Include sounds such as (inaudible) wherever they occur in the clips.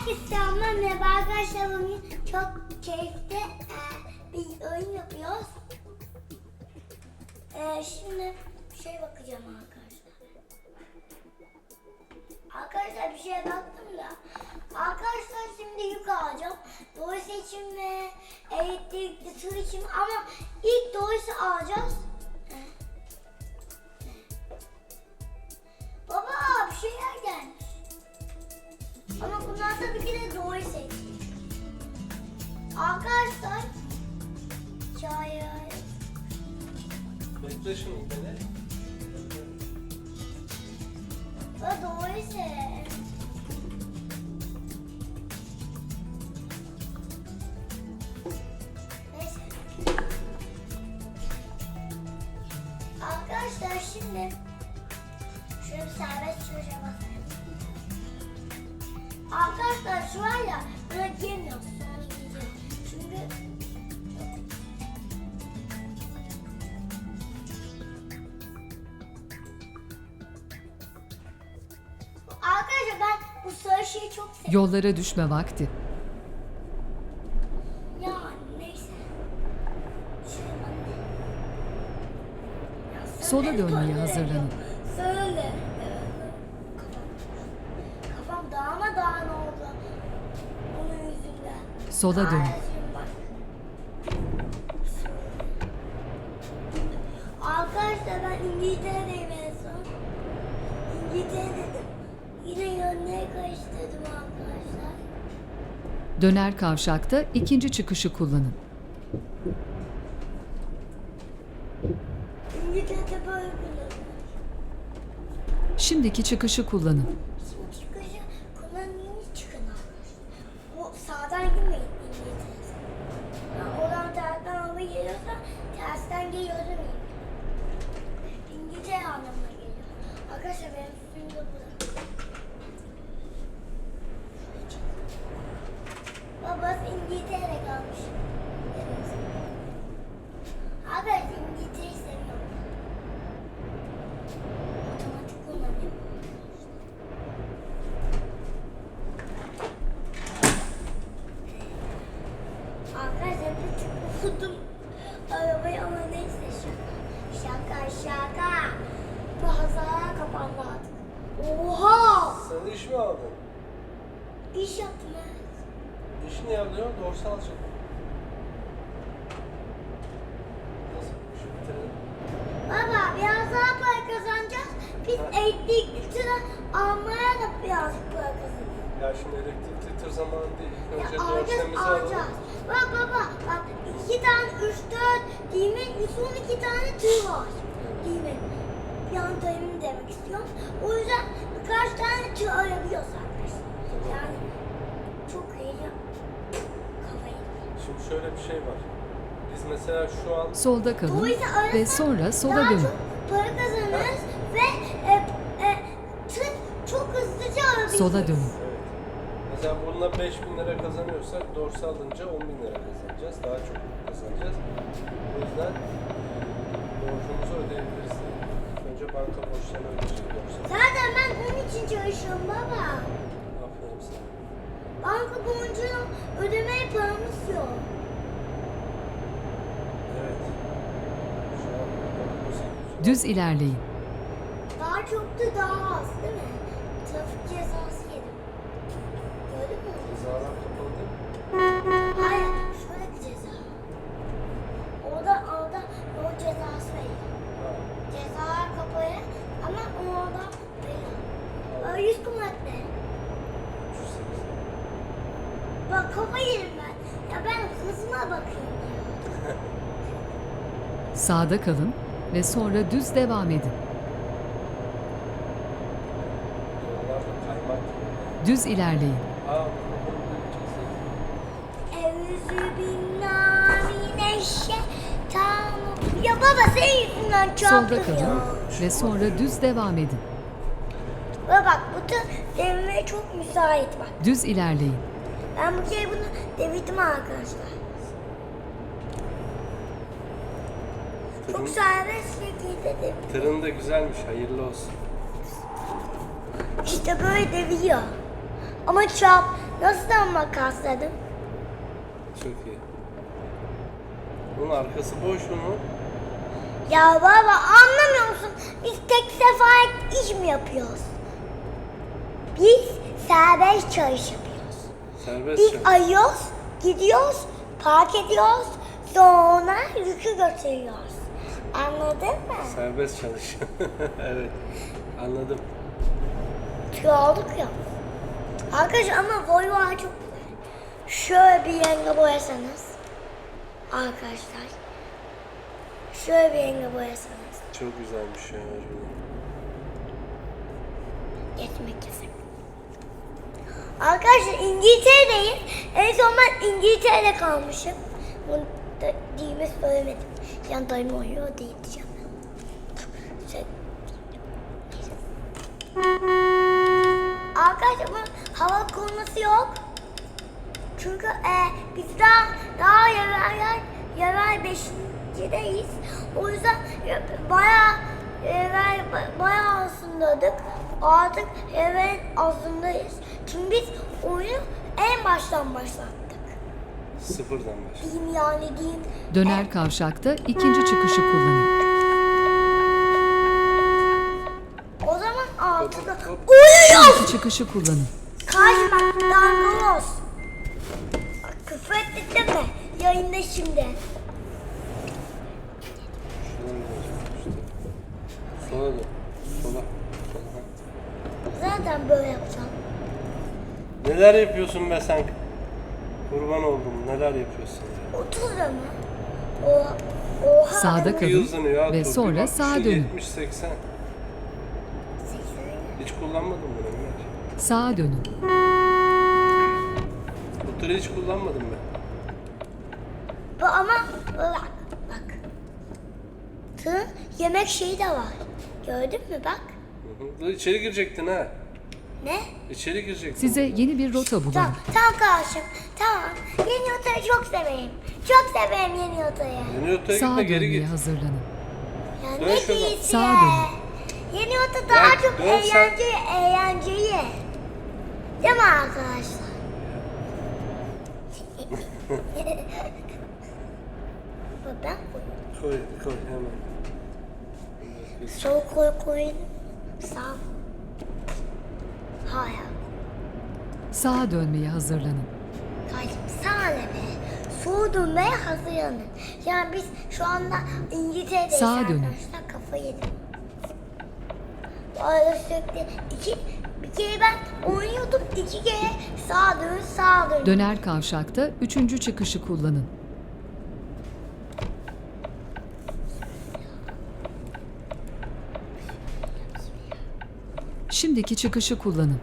Herkese selamlar. Merhaba arkadaşlar. Bugün çok keyifli e, bir oyun yapıyoruz. E, şimdi bir şey bakacağım arkadaşlar. Arkadaşlar bir şeye baktım da. Arkadaşlar şimdi yük alacağım. Doğru seçim ve elektrikli tır için ama ilk doğrusu alacağız. E. Baba bir şeyler gelmiş. Ama bunlar tabii ki de doğru seçim. Arkadaşlar çay Bekle şimdi beni. ve doğru seçim. Bu sarı şeyi çok seviyorum. Yollara düşme vakti. Ya neyse. Sen Sola dönmeye hazırlanın. Söyle. Kafam, kafam dağma oldu. Onun yüzünden. Sola bak. Arkadaşlar ben İngiltere'deyim en son. İngiltere'dedim. Arkadaşlar. Döner kavşakta ikinci çıkışı kullanın. Şimdiki çıkışı kullanın. Şimdi çıkışı kullanmayın çıkın arkadaşlar. Bu sağdan girmeyin İngiltere'de. Yani oradan tersten hava geliyorsa tersten geliyor demeyin. İngiltere anlamına geliyor. Arkadaşlar benim suyum da burada. Babası İngiltere'de kalmış. Arkadaşlar İngiltere'yi seviyorum. Otomatik kullanıyorum. Arkadaşlar bir tık ufudum arabayı ama neyse şaka. Şaka şaka. Pazara kapandı artık. Oha! Sen iş mi aldın? İş yaptım evet. Nasıl? Şu bitirelim. Baba biraz daha para kazanacağız. Biz elektrikli tırı almaya da biraz para kazanacağız. Ya şimdi elektrikli tır zamanı değil. Ya Önce alacağız dorsemimizi alacağız. alalım. Bak baba bak iki tane üç dört değil mi? Son iki tane tır var. Değil mi? Yan dayımı demek istiyorum. O yüzden birkaç tane tır arayabiliyoruz arkadaşlar. Yani çok heyecan. Kafayı. Şimdi şöyle bir şey var. Biz mesela şu an Solda kalın Dolayısıyla ve sonra sola daha dönün. çok para kazanırız ve e, e, tır çok hızlıca arayabiliriz. Sola dönün. evet. Mesela bununla 5000 lira kazanıyorsak dorsa alınca 10 bin lira kazanacağız. Daha çok kazanacağız. O yüzden borcumuzu ödeyebiliriz. Önce banka borçlarını ödeyeceğiz dorsa. Zaten ben onun için çalışıyorum baba. Banka borcunu ödemeye paramız yok. Düz ilerleyin. Daha çok da daha az değil mi? Trafik cezası yedim. Gördün mü? Cezalar kapalı değil mi? Hayır, şöyle bir ceza. Orada, orada yol cezası veriyor. Cezalar kapalı ama orada veriyor. Böyle 100 kilometre. 308. Bak kafa yerim ben. Ya ben hızıma bakıyorum. Sağda kalın ve sonra düz devam edin. Da. Düz ilerleyin. Göreceğiz. Evzü binnamineşşeytanı. Ya baba senin yüzünden Solda çarptım kalın ve sonra düz devam edin. Ve bak bu tır devreye çok müsait bak. Düz ilerleyin. Ben bu kere bunu devirdim arkadaşlar. Çok serbest şekilde devirdim. Tırın da güzelmiş. Hayırlı olsun. İşte böyle deviriyor. Ama çarp, Nasıl da makasladım? Çok iyi. Bunun arkası boş bunun. Ya baba anlamıyor musun? Biz tek sefer iş mi yapıyoruz? Biz serbest çalış yapıyoruz. Serbest Biz ayıyoruz, gidiyoruz, park ediyoruz, sonra yükü götürüyoruz. Anladın mı? Serbest çalış. (laughs) evet. Anladım. Çoğaldık ya. Arkadaşlar ama boyu var çok güzel. Şöyle bir yenge boyasanız. Arkadaşlar. Şöyle bir yenge boyasanız. Çok güzelmiş ya. Geçmek yasak. Arkadaşlar İngiltere'deyim. En son ben İngiltere'de kalmışım. Bunu da diyeyim söylemedim. Yan dayım oynuyor değil diyeceğim. Arkadaşlar bunun hava konusu yok. Çünkü e, biz daha daha yerel yerel beşincideyiz. O yüzden bayağı yerel bayağı aslındadık. Artık yerel aslındayız. Çünkü biz oyunu en baştan başlattık. Sıfırdan başla. Diyeyim yani diyeyim. Döner kavşakta ikinci çıkışı kullanın. O zaman altıda Hop, hop. uyuyor. İki çıkışı kullanın. Kaçmak dangalos. Bak, Küfür ettik değil mi? Yayında şimdi. Şuradan gideceğim işte. Sola dön. Sola. Sola. Zaten böyle yapacağım. Neler yapıyorsun be sen? Kurban oldum. Neler yapıyorsun ya? 30 lira mı? Oha. Sağda kalın ve sonra bak, sağa dönün. 70 80. Hiç kullanmadım bunu Ömer. Sağa dönün. Bu tırı hiç kullanmadım ben. Bu ama bak bak. Tığın yemek şeyi de var. Gördün mü bak. İçeri girecektin ha. Ne? İçeri girecektin. Size yeni bir rota bulun. Tamam, tamam kardeşim. Tamam. Yeni yotayı çok severim. Çok severim yeni yotayı. Yeni otaya Sağa gitme geri dönmeye git. hazırlanın. Ya Dön ne şuradan. diyeyim Sağa ya? Yeni yota daha Ya çok dön sen. eğlenceli, eğlenceli. Değil mi arkadaşlar? (laughs) Koyayım. Koy koy hemen. Sol koy koyun. Sağ. Hayır. Sağa dönmeye hazırlanın. Hayır. Sağ ne be? Soğuğa dönmeye hazırlanın. Yani biz şu anda İngiltere'deyiz Sağa dönün. arkadaşlar. Kafayı yedim. Bu arada sürekli iki, bir kere ben oynuyordum. iki kere sağa dön, sağa dön. Döner kavşakta üçüncü çıkışı kullanın. Şimdiki çıkışı kullanın.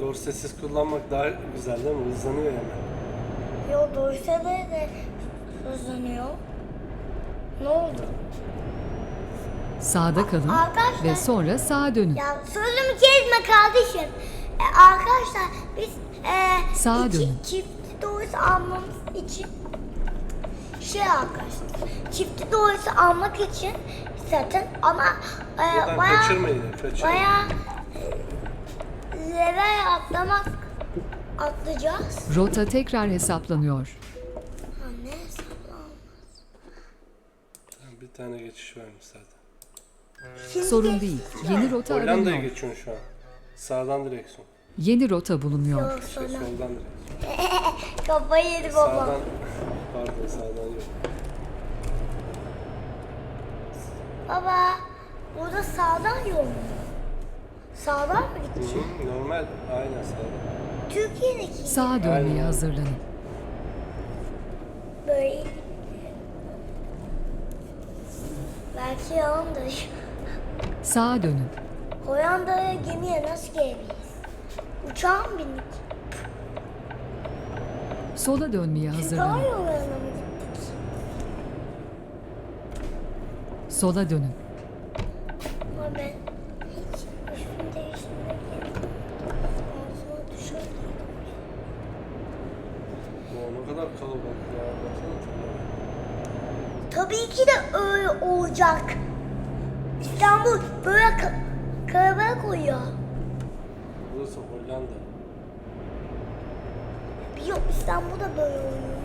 Doğru sessiz kullanmak daha güzel değil mi? Hızlanıyor hemen. Yo Dorsa'da de hızlanıyor. Ne oldu? Sağda kalın Arkadaşlar- ve sonra sağa dönün. Ya sözümü kesme kardeşim. E, arkadaşlar biz e, Sağa iki dönün. çiftli doğrusu almamız için şey arkadaşlar çiftli doğrusu almak için satın ama e, Buradan bayağı kaçırmayın. Kaçırmayın. bayağı e, level atlamak atlayacağız. Rota tekrar hesaplanıyor. Ha, ne hesaplam? Bir tane geçiş varmış zaten. Şimdi Sorun değil. Yeni rota Hollanda'ya aranıyor. geçiyorsun şu an. Sağdan direksiyon. Yeni rota bulunuyor. Yok Şey, soldan direksiyon. (laughs) kafayı yedi baba. Sağdan, pardon sağdan yok. Baba burada sağdan yol mu? Sağdan mı gideceğiz? hı, normal, aynen sağdan. Türkiye'deki Sağa dönmeye hazırlanın. böyle belki yalandır. Sağa dönün. Hollanda'ya gemiye nasıl gelebiliriz? Uçağa mı bindik? Sola dönmeye Daha hazırlanın. yollarına mı gittik? Sola dönün. Ama ben hiç üstümü değiştirmek yerine ağzıma tişört giydim. Ya ne kadar kalabalık ya. Baksana şuna. Tabii ki de öyle olacak. İstanbul böyle ka- kalabalık oluyor. Yandı. Yok İstanbul'da böyle oynuyor.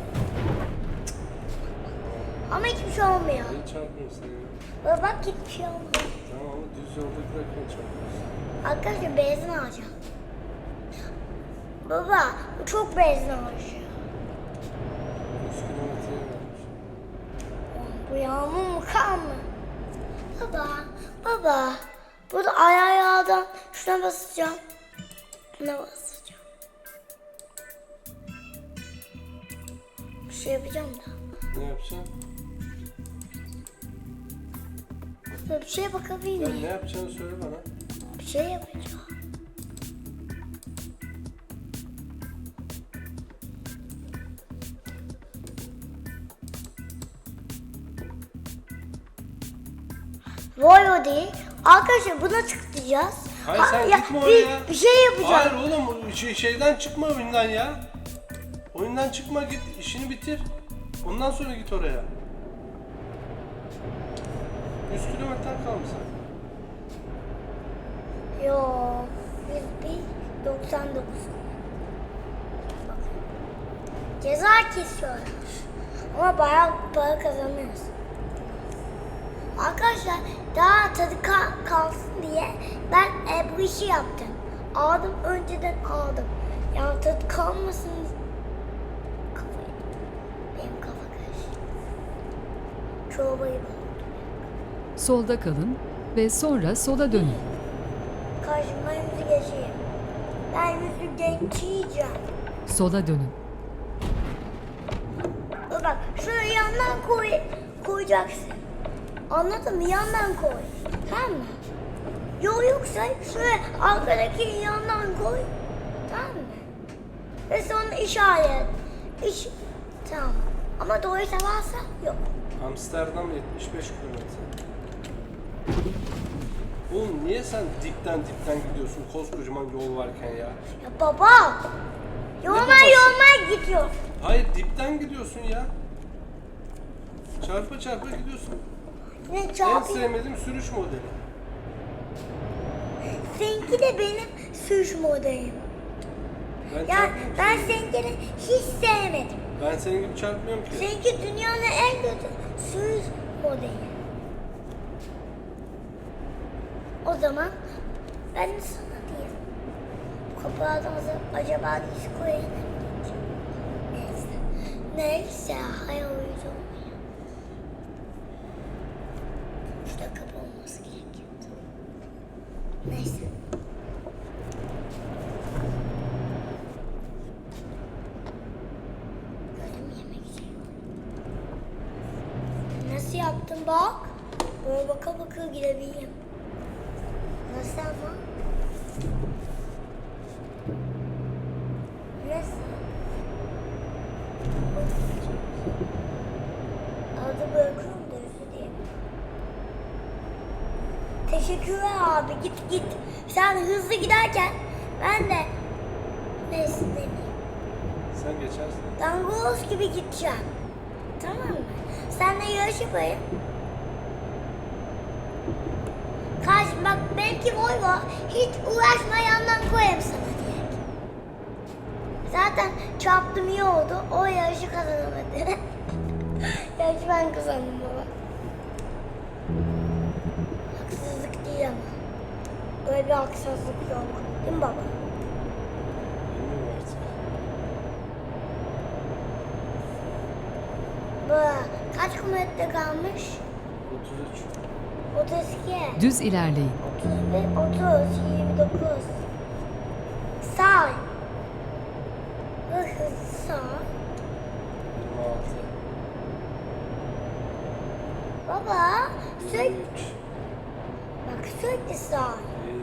Ama hiçbir şey olmuyor. Hiç çarpmıyorsun ya. Baba bak hiçbir şey olmuyor. Tamam ama düz yolda giderken çarpıyorsun. Arkadaşlar benzin alacağım. Baba bu çok benzin harcıyor. 100 kilometreye gelmiş. Bu yağmur mu kar mı? Baba, baba. Burada ayağı yağdan şuna basacağım. Buna basacağım. Şey yapacağım da. Ne yapacaksın? Böyle bir şeye bakabilir Ya ne miyim? yapacağını söyle bana. Bir şey yapacağım. Vay o değil. Arkadaşlar buna tıklayacağız. Hayır, Ha, sen ya, gitme bir, oraya. bir şey yapacağım. Hayır oğlum şey, şeyden çıkma oyundan ya. Oyundan çıkma git işini bitir. Ondan sonra git oraya. 100 kilometren kalmış zaten. Yo, biz bir 99. Bak. Ceza kesiyorlar. Ama bayağı para kazanıyoruz. Arkadaşlar daha tadı ka- kalsın diye ben e, bu işi yaptım. Aldım önceden aldım. Yani tadı kalmasın kafayı. Benim kafa karıştı. Oldu. Solda kalın ve sonra sola dönün. Karşıma yüzü geçeyim. Ben yüzü geçeceğim. Sola dönün. Bak şöyle yandan koy, koyacaksın. Anladın mı? Yandan koy. Tamam mı? Yok yoksa şöyle arkadaki yandan koy. Tamam mı? Ve sonra işaret. İş... Tamam. Ama doğruysa varsa yok. Amsterdam 75 kilometre. Oğlum niye sen dipten dipten gidiyorsun koskocaman yol varken ya? Ya baba. Yolma babası? yolma gidiyor. Hayır dipten gidiyorsun ya. Çarpa çarpa gidiyorsun. Ne En çarpayım? sevmediğim sürüş modeli. Seninki de benim sürüş modelim. Ben Ya ben ki. seninkini hiç sevmedim. Ben senin gibi çarpmıyorum ki. Seninki dünyanın en kötü sürüş modeli. O zaman ben sana diyeyim. Kapağdan acaba diyeceğim. Neyse. Neyse hayal uyucu olmuyor. Şurada kapı olması gerekiyordu. Neyse. Gözüm yemek yiyor. Nasıl yaptın bak? Böyle baka baka girebileyim. Nasıl ama? Nasıl? Adı bırakıyorum da özür diye. Teşekkürler abi git git. Sen hızlı giderken ben de neyse demeyeyim. Sen geçersin. Dangoz gibi gideceğim. Tamam mı? Senle yarış yapayım. Kaç bak belki Volvo hiç uğraşma yandan koyayım sana diye. Zaten çarptım iyi oldu. O yarışı kazanamadı. (laughs) yarışı ben kazandım baba. Haksızlık değil ama. Böyle bir haksızlık yok. Değil mi baba? Baba kaç kilometre kalmış? 33. 32. Düz ilerleyin. 31, 30, 29. Sağ. Hızlı sağ. 26. Baba sürekli 23. bak sürekli sağ. 20.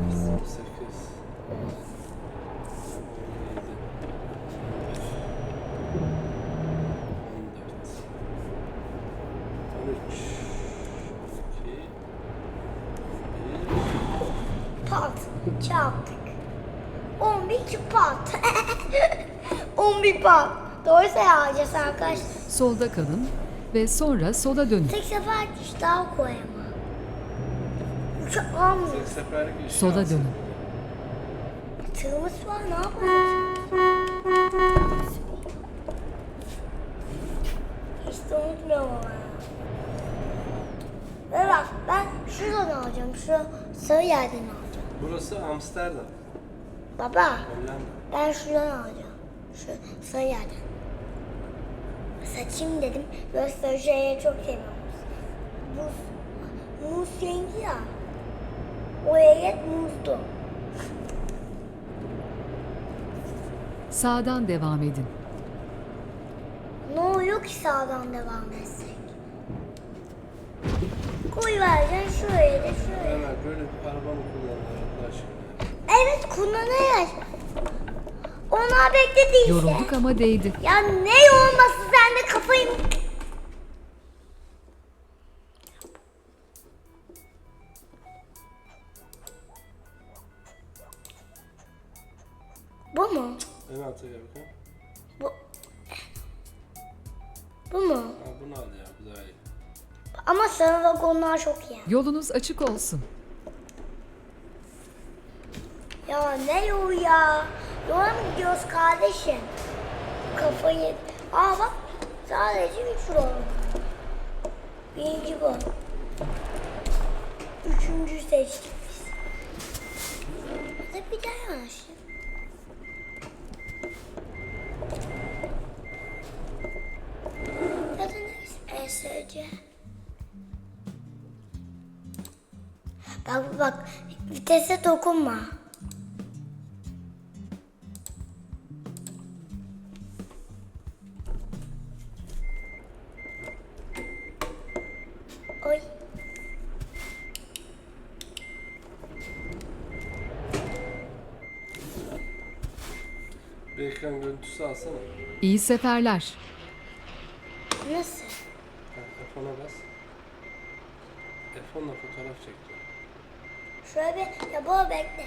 19. 18. 14. 13. 12. Pat. Çarptık. 11 pat. 11 pat. Doğru sayacağız arkadaşlar. Solda kalın ve sonra sola dönün. Tek sefer diş daha koy ama. Üç almıyor. Sola dönün. Tığımız var ne yapacağız? Hiç de unutmuyorum ama ya. Ve bak ben şuradan alacağım. Şu sarı yerden alacağım. Burası Amsterdam. Baba Hollanda. ben şuradan alacağım. Şu sarı yerden. Saçayım dedim. Böyle sarı şeyleri çok seviyorum. Muz, muz rengi ya. O elet muzdu. Sağdan devam edin. Ne oluyor ki sağdan devam etsek? Koy vereceksin şuraya da şuraya. Ömer böyle bir araba mı kullanılır Allah aşkına? Evet kullanıyoruz. Onlar bekledi işte. Yorulduk ama değdi. Ya ne olması sen de kafayı... Bu mu? En alta gel bakalım. Bu. Bu mu? Ha, bunu al ya bu daha iyi. Ama sarı vagonlar çok iyi. Yolunuz açık olsun. Ya ne yol ya? Yola mı gidiyoruz kardeşim? Kafayı... Aa bak sadece üç yol. Birinci bu. Üçüncü seçtik biz. Hadi bir daha yanaşın. Ya da neyse ESC. Bak bak vitese dokunma. İyi seferler. Nasıl? Ha, F10'a bas. F10'la fotoğraf çekti. Şöyle bir ya baba bekle.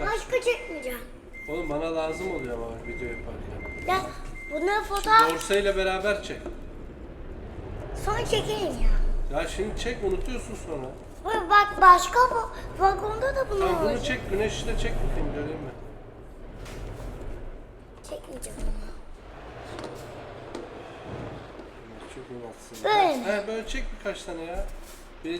Başka çekmeyeceğim. Oğlum bana lazım oluyor ama video yaparken. Ya bunları fotoğraf Dorseyle beraber çek. sonra çekeyim ya. Ya şimdi çek unutuyorsun sonra. Bak, bak başka bu vagonda da bunlar Tamam bunu olacak. çek güneşle çek bakayım göreyim mi? Çekmeyeceğim bunu. Çok inatsın. Böyle mi? He böyle çek birkaç tane ya. Bir